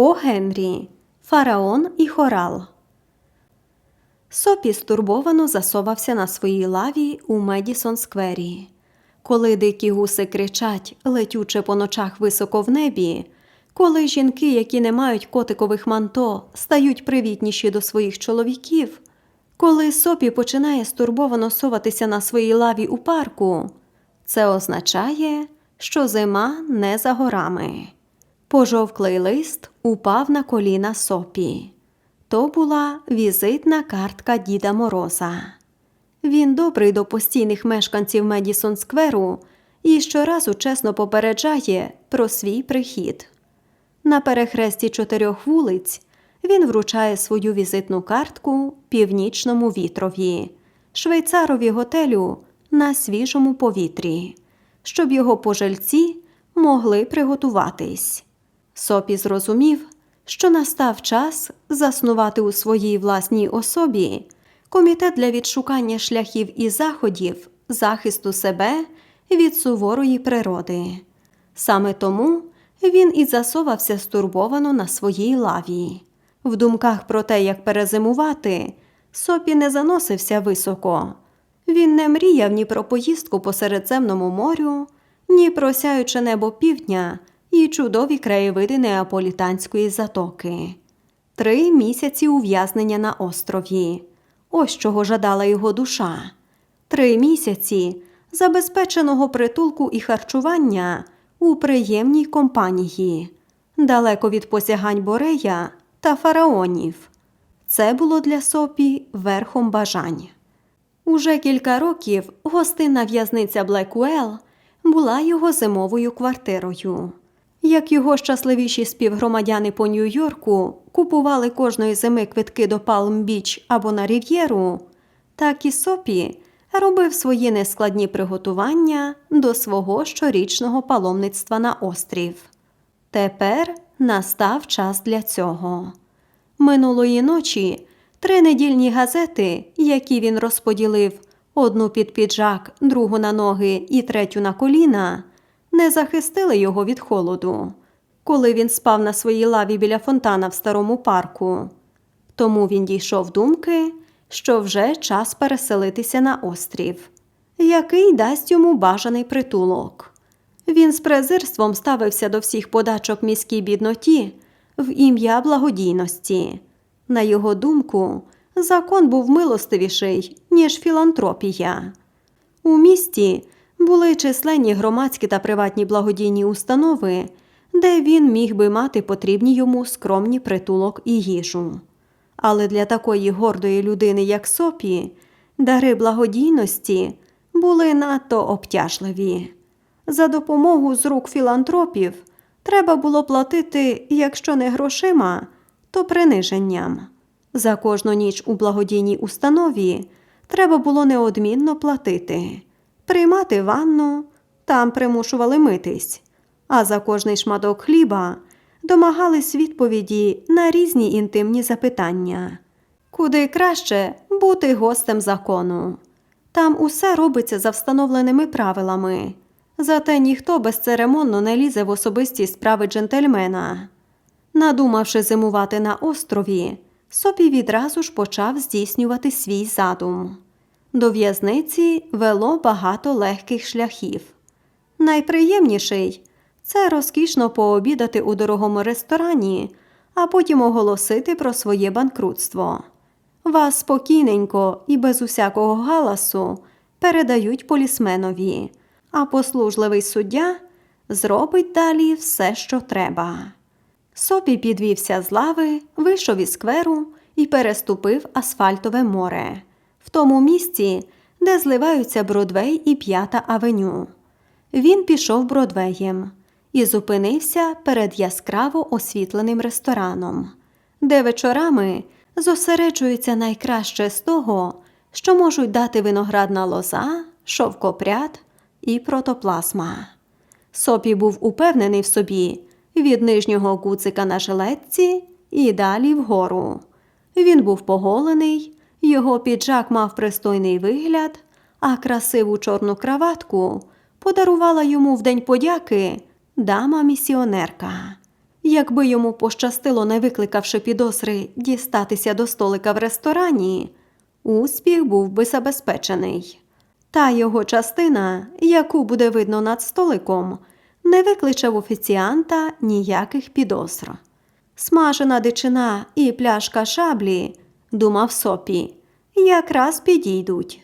О Генрі, Фараон і Хорал. Сопі стурбовано засовався на своїй лаві у Медісон Сквері. Коли дикі гуси кричать, летюче по ночах високо в небі, коли жінки, які не мають котикових манто, стають привітніші до своїх чоловіків, коли сопі починає стурбовано соватися на своїй лаві у парку, це означає, що зима не за горами. Пожовклий лист упав на коліна сопі. То була візитна картка Діда Мороза. Він добрий до постійних мешканців Медісон Скверу і щоразу чесно попереджає про свій прихід. На перехресті чотирьох вулиць він вручає свою візитну картку північному вітрові, швейцарові готелю на свіжому повітрі, щоб його пожильці могли приготуватись. Сопі зрозумів, що настав час заснувати у своїй власній особі комітет для відшукання шляхів і заходів захисту себе від суворої природи. Саме тому він і засовався стурбовано на своїй лаві. В думках про те, як перезимувати, Сопі не заносився високо. Він не мріяв ні про поїздку по Середземному морю, ні про сяюче небо півдня і чудові краєвиди Неаполітанської затоки. Три місяці ув'язнення на острові. Ось чого жадала його душа. Три місяці забезпеченого притулку і харчування у приємній компанії, далеко від посягань Борея та фараонів. Це було для Сопі верхом бажань. Уже кілька років гостинна в'язниця Блекуел була його зимовою квартирою. Як його щасливіші співгромадяни по Нью-Йорку купували кожної зими квитки до Палм-Біч або на Рів'єру, так і Сопі робив свої нескладні приготування до свого щорічного паломництва на острів. Тепер настав час для цього. Минулої ночі три недільні газети, які він розподілив одну під піджак, другу на ноги і третю на коліна, не захистили його від холоду, коли він спав на своїй лаві біля фонтана в старому парку. Тому він дійшов думки, що вже час переселитися на острів, який дасть йому бажаний притулок. Він з презирством ставився до всіх подачок міській бідноті в ім'я благодійності. На його думку, закон був милостивіший, ніж філантропія. У місті були численні громадські та приватні благодійні установи, де він міг би мати потрібні йому скромні притулок і їжу. Але для такої гордої людини, як Сопі, дари благодійності були надто обтяжливі. За допомогу з рук філантропів треба було платити, якщо не грошима, то приниженням. За кожну ніч у благодійній установі треба було неодмінно платити, приймати ванну, там примушували митись, а за кожний шматок хліба домагались відповіді на різні інтимні запитання. Куди краще бути гостем закону. Там усе робиться за встановленими правилами, зате ніхто безцеремонно не лізе в особисті справи джентльмена. Надумавши зимувати на острові, Сопі відразу ж почав здійснювати свій задум. До в'язниці вело багато легких шляхів. Найприємніший це розкішно пообідати у дорогому ресторані, а потім оголосити про своє банкрутство. Вас спокійненько і без усякого галасу передають полісменові, а послужливий суддя зробить далі все, що треба. Сопі підвівся з лави, вийшов із скверу і переступив асфальтове море в тому місці, де зливаються Бродвей і П'ята авеню. Він пішов Бродвеєм і зупинився перед яскраво освітленим рестораном, де вечорами зосереджується найкраще з того, що можуть дати виноградна лоза, шовкопряд і протоплазма. Сопі був упевнений в собі від нижнього гуцика на жилетці і далі вгору. Він був поголений, його піджак мав пристойний вигляд, а красиву чорну краватку подарувала йому в день подяки дама місіонерка. якби йому пощастило, не викликавши підозри, дістатися до столика в ресторані, успіх був би забезпечений. Та його частина, яку буде видно над столиком, не викличе в офіціанта ніяких підозр. Смажена дичина і пляшка шаблі, думав Сопі, якраз підійдуть.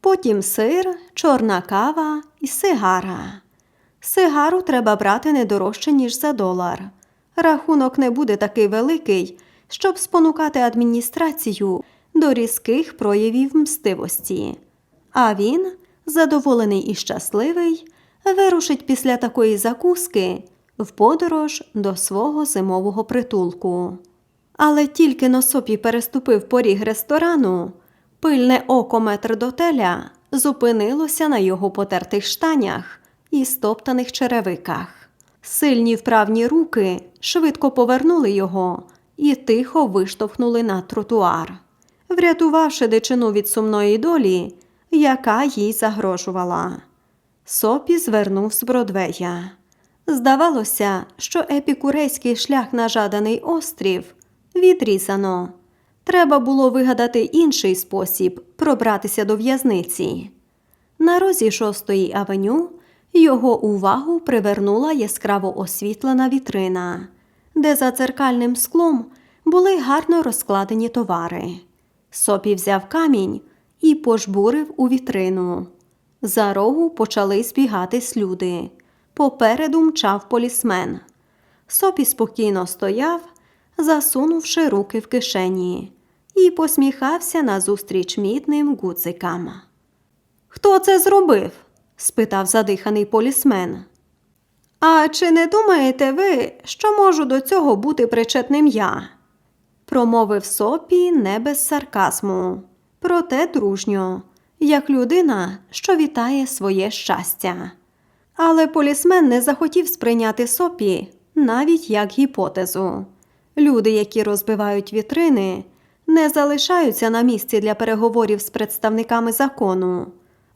Потім сир, чорна кава і сигара. Сигару треба брати не дорожче, ніж за долар. Рахунок не буде такий великий, щоб спонукати адміністрацію до різких проявів мстивості. А він, задоволений і щасливий, вирушить після такої закуски в подорож до свого зимового притулку. Але тільки Носопі переступив поріг ресторану, пильне око метрдотеля зупинилося на його потертих штанях і стоптаних черевиках. Сильні вправні руки швидко повернули його і тихо виштовхнули на тротуар, врятувавши дичину від сумної долі, яка їй загрожувала. Сопі звернув з Бродвея. Здавалося, що епікурейський шлях на жаданий острів відрізано. Треба було вигадати інший спосіб пробратися до в'язниці. На розі шостої авеню його увагу привернула яскраво освітлена вітрина, де за дзеркальним склом були гарно розкладені товари. Сопі взяв камінь і пожбурив у вітрину. За рогу почали збігатись люди. Попереду мчав полісмен. Сопі спокійно стояв, засунувши руки в кишені, і посміхався назустріч мідним гудзикам. Хто це зробив? спитав задиханий полісмен. А чи не думаєте ви, що можу до цього бути причетним я? промовив сопі не без сарказму, проте дружньо, як людина, що вітає своє щастя. Але полісмен не захотів сприйняти сопі навіть як гіпотезу. Люди, які розбивають вітрини, не залишаються на місці для переговорів з представниками закону.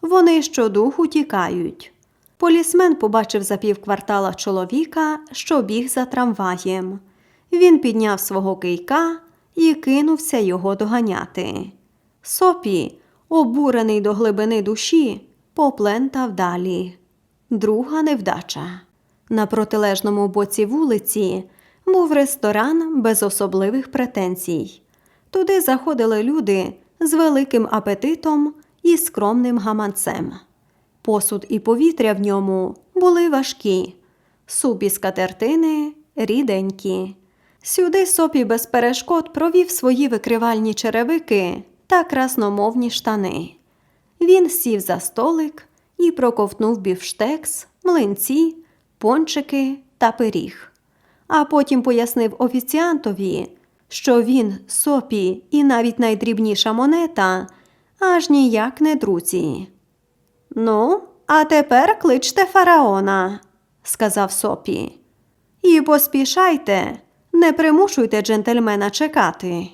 Вони щодуху тікають. Полісмен побачив за півквартала чоловіка, що біг за трамваєм. Він підняв свого кийка і кинувся його доганяти. Сопі, обурений до глибини душі, поплентав далі. Друга невдача. На протилежному боці вулиці був ресторан без особливих претензій. Туди заходили люди з великим апетитом і скромним гаманцем. Посуд і повітря в ньому були важкі, суп і скатертини ріденькі. Сюди сопі без перешкод провів свої викривальні черевики та красномовні штани. Він сів за столик і проковтнув бівштекс, млинці, пончики та пиріг. А потім пояснив офіціантові, що він, сопі і навіть найдрібніша монета аж ніяк не друзі. Ну, а тепер кличте фараона, сказав сопі. І поспішайте, не примушуйте джентльмена чекати.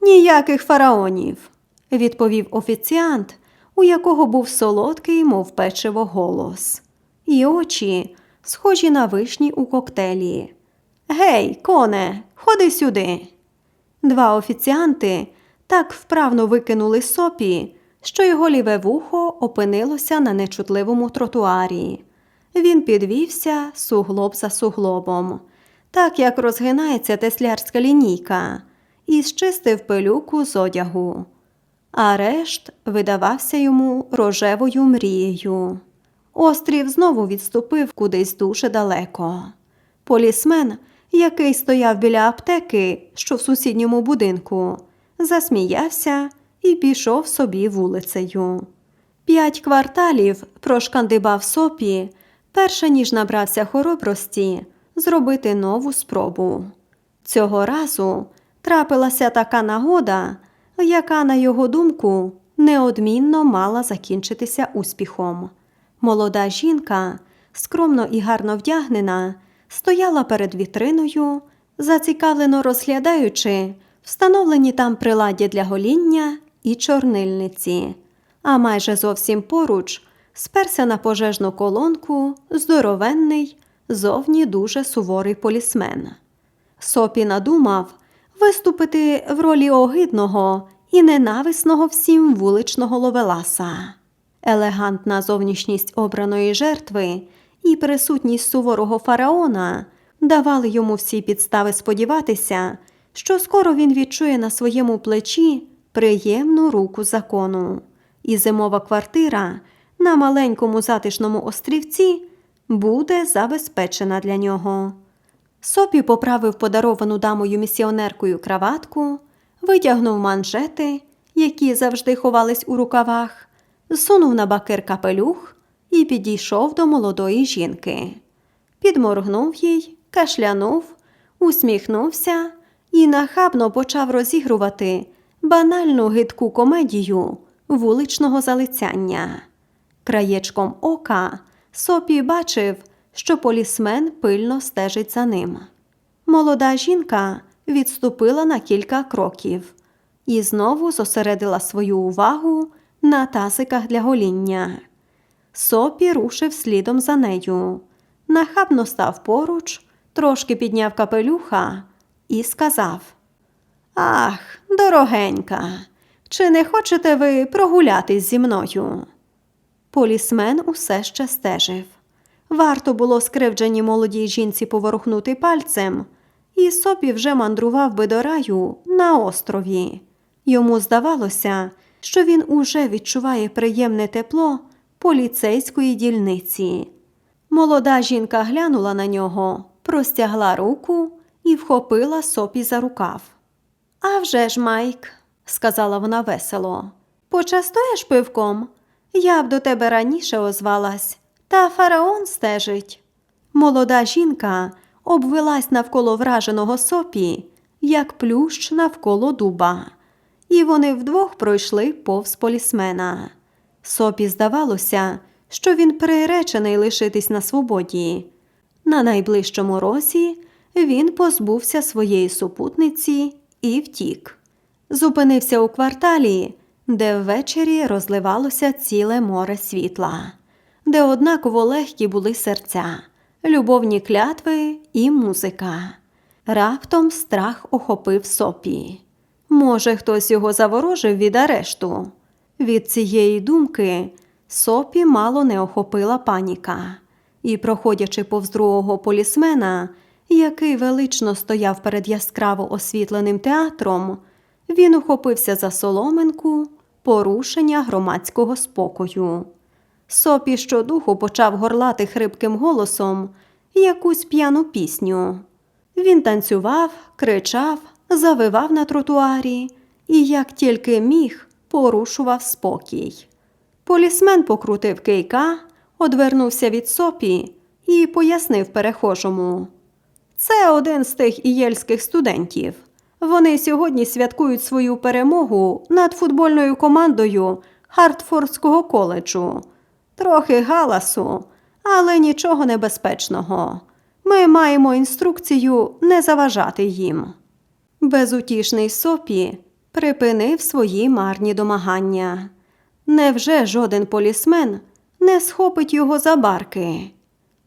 Ніяких фараонів, відповів офіціант, у якого був солодкий, мов печиво голос, і очі, схожі на вишні у коктейлі. Гей, коне, ходи сюди. Два офіціанти так вправно викинули сопі, що його ліве вухо опинилося на нечутливому тротуарі. Він підвівся суглоб за суглобом, так як розгинається теслярська лінійка, і зчистив пилюку з одягу. А решт видавався йому рожевою мрією. Острів знову відступив кудись дуже далеко. Полісмен, який стояв біля аптеки, що в сусідньому будинку, засміявся і пішов собі вулицею. П'ять кварталів прошкандибав сопі, перше ніж набрався хоробрості зробити нову спробу. Цього разу трапилася така нагода, яка, на його думку, неодмінно мала закінчитися успіхом. Молода жінка, скромно і гарно вдягнена, стояла перед вітриною, зацікавлено розглядаючи встановлені там приладдя для гоління і чорнильниці, а майже зовсім поруч сперся на пожежну колонку здоровенний, зовні дуже суворий полісмен. Сопі надумав виступити в ролі огидного і ненависного всім вуличного ловеласа. Елегантна зовнішність обраної жертви і присутність суворого фараона давали йому всі підстави сподіватися, що скоро він відчує на своєму плечі приємну руку закону, і зимова квартира на маленькому затишному острівці буде забезпечена для нього. Сопі поправив подаровану дамою місіонеркою краватку, витягнув манжети, які завжди ховались у рукавах, сунув на бакир капелюх і підійшов до молодої жінки. Підморгнув їй, кашлянув, усміхнувся і нахабно почав розігрувати банальну гидку комедію вуличного залицяння. Краєчком ока Сопі бачив, що полісмен пильно стежить за ним. Молода жінка відступила на кілька кроків і знову зосередила свою увагу на тазиках для гоління. Сопі рушив слідом за нею, нахабно став поруч, трошки підняв капелюха і сказав: Ах, дорогенька, чи не хочете ви прогулятись зі мною? Полісмен усе ще стежив. Варто було скривдженій молодій жінці поворухнути пальцем, і Сопі вже мандрував би до раю на острові. Йому здавалося, що він уже відчуває приємне тепло поліцейської дільниці. Молода жінка глянула на нього, простягла руку і вхопила Сопі за рукав. «А вже ж, Майк, сказала вона весело, почастуєш пивком? Я б до тебе раніше озвалась, та фараон стежить. Молода жінка обвелась навколо враженого сопі, як плющ навколо дуба, і вони вдвох пройшли повз полісмена. Сопі здавалося, що він приречений лишитись на свободі. На найближчому розі він позбувся своєї супутниці і втік. Зупинився у кварталі, де ввечері розливалося ціле море світла, де однаково легкі були серця, любовні клятви і музика. Раптом страх охопив сопі. Може, хтось його заворожив від арешту. Від цієї думки сопі мало не охопила паніка, і, проходячи повз другого полісмена, який велично стояв перед яскраво освітленим театром, він ухопився за соломинку порушення громадського спокою. Сопі щодуху почав горлати хрипким голосом якусь п'яну пісню. Він танцював, кричав, завивав на тротуарі і, як тільки міг, порушував спокій. Полісмен покрутив кийка, одвернувся від сопі і пояснив перехожому. Це один з тих ієльських студентів. Вони сьогодні святкують свою перемогу над футбольною командою Хартфордського коледжу. Трохи галасу, але нічого небезпечного. Ми маємо інструкцію не заважати їм. Безутішний сопі припинив свої марні домагання. Невже жоден полісмен не схопить його за барки?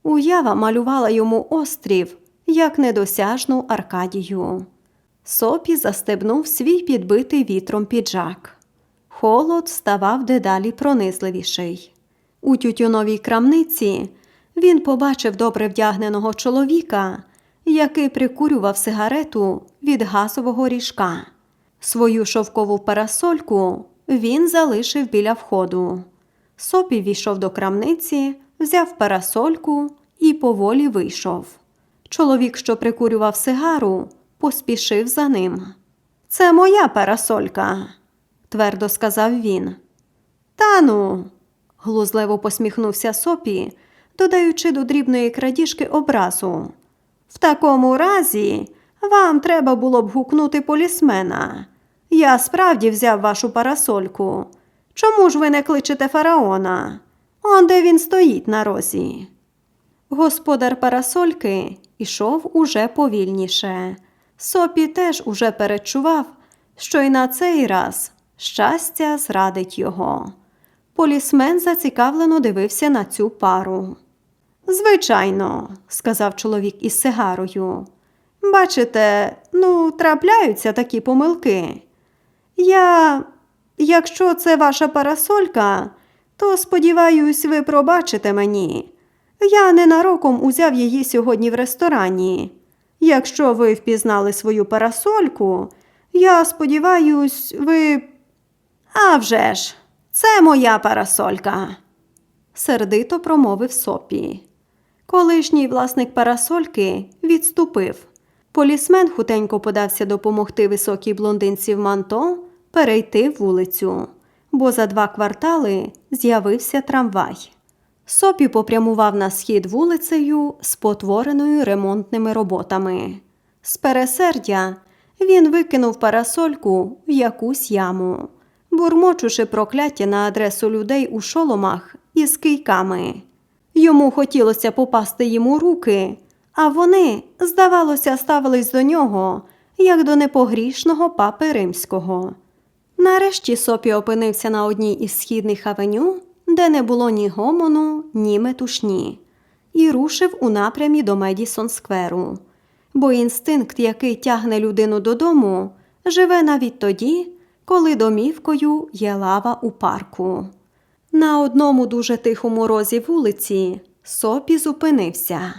Уява малювала йому острів як недосяжну Аркадію. Сопі застебнув свій підбитий вітром піджак. Холод ставав дедалі пронизливіший. У тютюновій крамниці він побачив добре вдягненого чоловіка, який прикурював сигарету від газового ріжка. Свою шовкову парасольку він залишив біля входу. Сопі війшов до крамниці, взяв парасольку і поволі вийшов. Чоловік, що прикурював сигару, поспішив за ним. Це моя парасолька, твердо сказав він. Та ну, глузливо посміхнувся Сопі, додаючи до дрібної крадіжки образу. В такому разі вам треба було б гукнути полісмена. Я справді взяв вашу парасольку. Чому ж ви не кличете фараона? Он де він стоїть на розі. Господар парасольки ішов уже повільніше. Сопі теж уже перечував, що й на цей раз щастя зрадить його. Полісмен зацікавлено дивився на цю пару. Звичайно, сказав чоловік із сигарою. Бачите, ну, трапляються такі помилки. Я, якщо це ваша парасолька, то сподіваюсь, ви пробачите мені. Я ненароком узяв її сьогодні в ресторані. Якщо ви впізнали свою парасольку, я сподіваюсь, ви. «А вже ж, це моя парасолька, сердито промовив сопі. Колишній власник парасольки відступив. Полісмен хутенько подався допомогти високій блондинці в манто перейти вулицю, бо за два квартали з'явився трамвай. Сопі попрямував на схід вулицею, спотвореною ремонтними роботами. З пересердя він викинув парасольку в якусь яму, бурмочучи прокляття на адресу людей у шоломах із кийками. Йому хотілося попасти їм у руки, а вони, здавалося, ставились до нього, як до непогрішного папи римського. Нарешті Сопі опинився на одній із східних авеню, де не було ні гомону, ні метушні, і рушив у напрямі до Медісон Скверу. Бо інстинкт, який тягне людину додому, живе навіть тоді, коли домівкою є лава у парку. На одному дуже тихому розі вулиці Сопі зупинився.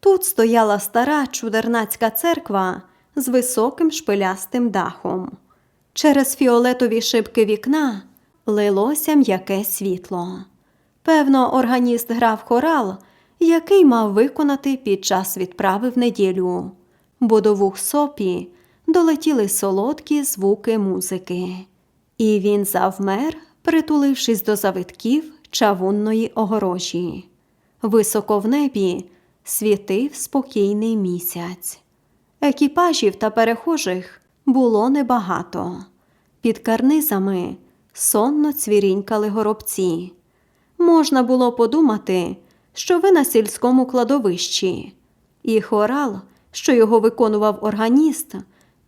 Тут стояла стара чудернацька церква з високим шпилястим дахом. Через фіолетові шибки вікна лилося м'яке світло. Певно, органіст грав хорал, який мав виконати під час відправи в неділю, бо до вух сопі долетіли солодкі звуки музики. І він завмер, притулившись до завитків чавунної огорожі. Високо в небі світив спокійний місяць. Екіпажів та перехожих було небагато. Під карнизами сонно цвірінькали горобці. Можна було подумати, що ви на сільському кладовищі, і хорал, що його виконував органіст,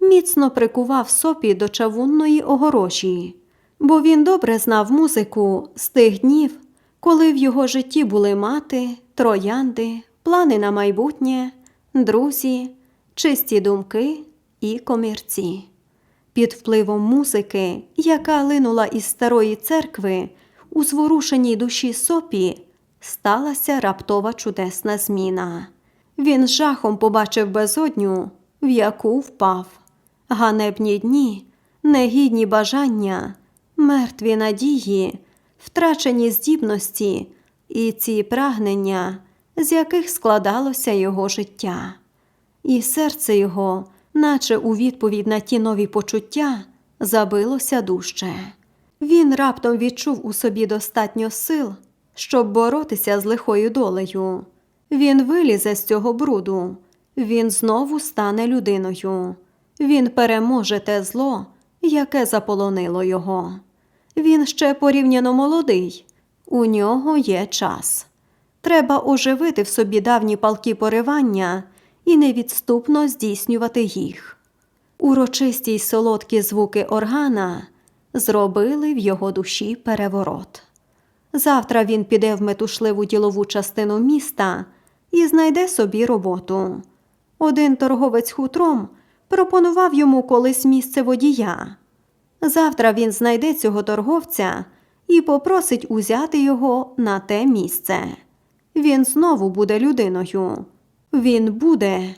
міцно прикував сопі до чавунної огорожі, бо він добре знав музику з тих днів, коли в його житті були мати, троянди, плани на майбутнє, друзі, чисті думки і комірці. Під впливом музики, яка линула із старої церкви, у зворушеній душі сопі сталася раптова чудесна зміна. Він жахом побачив безодню, в яку впав. Ганебні дні, негідні бажання, мертві надії, втрачені здібності і ці прагнення, з яких складалося його життя. І серце його, наче у відповідь на ті нові почуття, забилося дужче. Він раптом відчув у собі достатньо сил, щоб боротися з лихою долею. Він вилізе з цього бруду, він знову стане людиною. Він переможе те зло, яке заполонило його. Він ще порівняно молодий, у нього є час. Треба оживити в собі давні палки поривання і невідступно здійснювати їх. Урочисті й солодкі звуки органа зробили в його душі переворот. Завтра він піде в метушливу ділову частину міста і знайде собі роботу. Один торговець хутром пропонував йому колись місце водія. Завтра він знайде цього торговця і попросить узяти його на те місце. Він знову буде людиною. Він буде.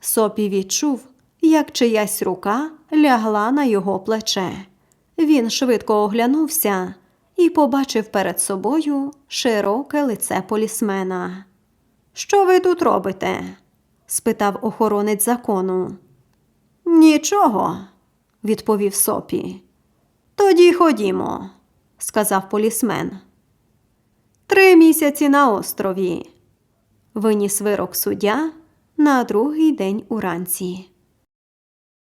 Сопі відчув, як чиясь рука лягла на його плече. Він швидко оглянувся і побачив перед собою широке лице полісмена. Що ви тут робите? спитав охоронець закону. Нічого, відповів сопі. Тоді ходімо, сказав полісмен. Три місяці на острові. Виніс вирок суддя на другий день уранці.